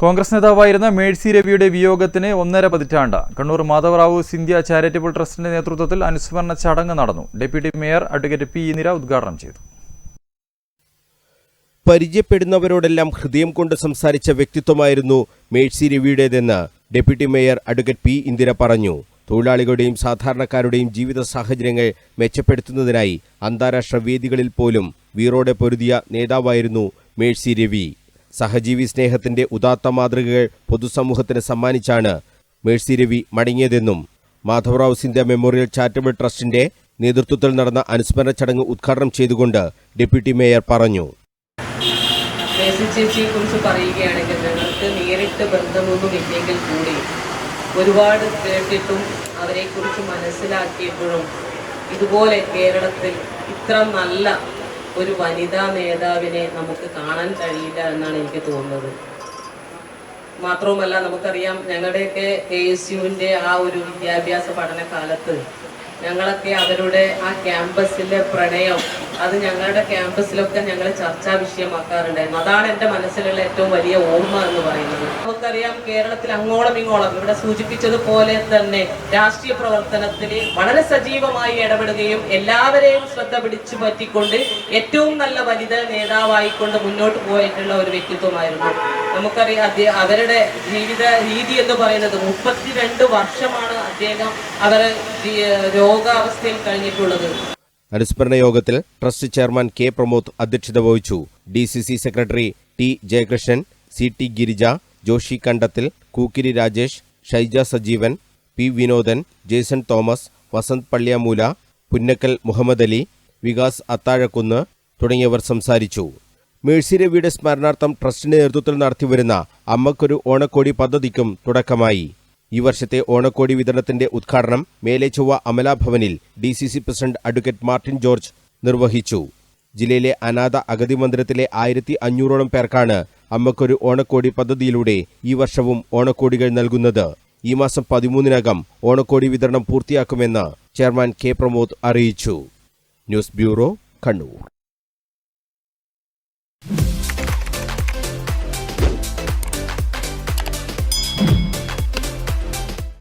കോൺഗ്രസ് നേതാവായിരുന്ന മേഴ്സി രവിയുടെ വിയോഗത്തിന് ഒന്നര പതിറ്റാണ്ട്. കണ്ണൂർ മാധവറാവു സിന്ധ്യ ചാരിറ്റബിൾ ട്രസ്റ്റിന്റെ നേതൃത്വത്തിൽ അനുസ്മരണ ചടങ്ങ് നടന്നു. Deputy mayor advocate P Indira ഉദ്ഘാടനം ചെയ്തു. പരിചയപ്പെടുന്നവരോടെല്ലാം ഹൃദയം കൊണ്ട് സംസാരിച്ച വ്യക്തിത്വമായിരുന്നു Mercy രവിയുടേതെന്ന് deputy mayor advocate P Indira പറഞ്ഞു. തൊഴിലാളികളുടെയും സാധാരണക്കാരുടെയും ജീവിത സാഹചര്യങ്ങൾ മെച്ചപ്പെടുത്തുന്നതിനായി അന്താരാഷ്ട്ര വേദികളിൽ പോലും വീറോടെ പൊരുതിയ നേതാവായിരുന്നു മേഴ്സി രവി. സഹജീവി സ്നേഹത്തിന്റെ ഉദാത്ത മാതൃകകൾ പൊതുസമൂഹത്തിന് സമ്മാനിച്ചാണ് മേഴ്സി രവി മടങ്ങിയതെന്നും മാധവറാവ് സിന്ധ്യ മെമ്മോറിയൽ ചാരിറ്റബിൾ ട്രസ്റ്റിന്റെ നേതൃത്വത്തിൽ നടന്ന അനുസ്മരണ ചടങ്ങ് ഉദ്ഘാടനം ചെയ്തുകൊണ്ട് ഡെപ്യൂട്ടി മേയർ പറഞ്ഞു. ചേച്ചിയെ കുറിച്ച് കൂടി ഒരുപാട് കേട്ടിട്ടും അവരെക്കുറിച്ച് മനസ്സിലാക്കിയപ്പോഴും ഇതുപോലെ കേരളത്തിൽ ഇത്ര നല്ല ഒരു വനിതാ നേതാവിനെ നമുക്ക് കാണാൻ കഴിയില്ല എന്നാണ് എനിക്ക് തോന്നുന്നത്. മാത്രവുമല്ല നമുക്കറിയാം ഞങ്ങളുടെയൊക്കെ കെ എസ് യുവിന്റെ ആ ഒരു വിദ്യാഭ്യാസ പഠന കാലത്ത് ഞങ്ങളൊക്കെ അവരുടെ ആ ക്യാമ്പസിലെ പ്രണയം അത് ഞങ്ങളുടെ ക്യാമ്പസിലൊക്കെ ഞങ്ങൾ ചർച്ചാ വിഷയമാക്കാറുണ്ടായിരുന്നു. അതാണ് എന്റെ മനസ്സിലുള്ള ഏറ്റവും വലിയ ഓർമ്മ എന്ന് പറയുന്നത്. നമുക്കറിയാം കേരളത്തിൽ അങ്ങോളം ഇങ്ങോളം ഇവിടെ സൂചിപ്പിച്ചതുപോലെ തന്നെ രാഷ്ട്രീയ പ്രവർത്തനത്തിൽ വളരെ സജീവമായി ഇടപെടുകയും എല്ലാവരെയും ശ്രദ്ധ പിടിച്ചു പറ്റിക്കൊണ്ട് ഏറ്റവും നല്ല വനിത നേതാവായിക്കൊണ്ട് മുന്നോട്ട് പോയിട്ടുള്ള ഒരു വ്യക്തിത്വമായിരുന്നു. നമുക്കറിയാം അവരുടെ ജീവിത രീതി എന്ന് പറയുന്നത് മുപ്പത്തിരണ്ട് വർഷമാണ് അദ്ദേഹം അവർ രോഗാവസ്ഥയിൽ കഴിഞ്ഞിട്ടുള്ളത്. അനുസ്മരണ യോഗത്തിൽ ട്രസ്റ്റ് ചെയർമാൻ കെ പ്രമോദ് അധ്യക്ഷത വഹിച്ചു. D C C secretary T Jayakrishnan C T Girija Joshy Kandathil Kookkiri Rajesh Shaija Sajeevan P Vinodan Jason Thomas Vasanth Palliyamoola Punnakkal Muhammad Ali Vikas Athazhakkunnu തുടങ്ങിയവർ സംസാരിച്ചു. മേഴ്സി രവിയുടെ സ്മരണാർത്ഥം ട്രസ്റ്റിന്റെ നേതൃത്വത്തിൽ നടത്തിവരുന്ന അമ്മക്കൊരു ഓണക്കോടി പദ്ധതിക്കും തുടക്കമായി. ഈ വർഷത്തെ ഓണക്കോടി വിതരണത്തിന്റെ ഉദ്ഘാടനം Melechovva Chovva അമലാഭവനിൽ D C C president advocate Martin George നിർവഹിച്ചു. ജില്ലയിലെ അനാഥ അഗതി മന്ദിരത്തിലെ ആയിരത്തി അഞ്ഞൂറോളം പേർക്കാണ് അമ്മക്കൊരു ഓണക്കോടി പദ്ധതിയിലൂടെ ഈ വർഷവും ഓണക്കോടികൾ നൽകുന്നത്. ഈ മാസം പതിമൂന്നിനകം ഓണക്കോടി വിതരണം പൂർത്തിയാക്കുമെന്ന് ചെയർമാൻ കെ പ്രമോദ് അറിയിച്ചു. News bureau Kannur.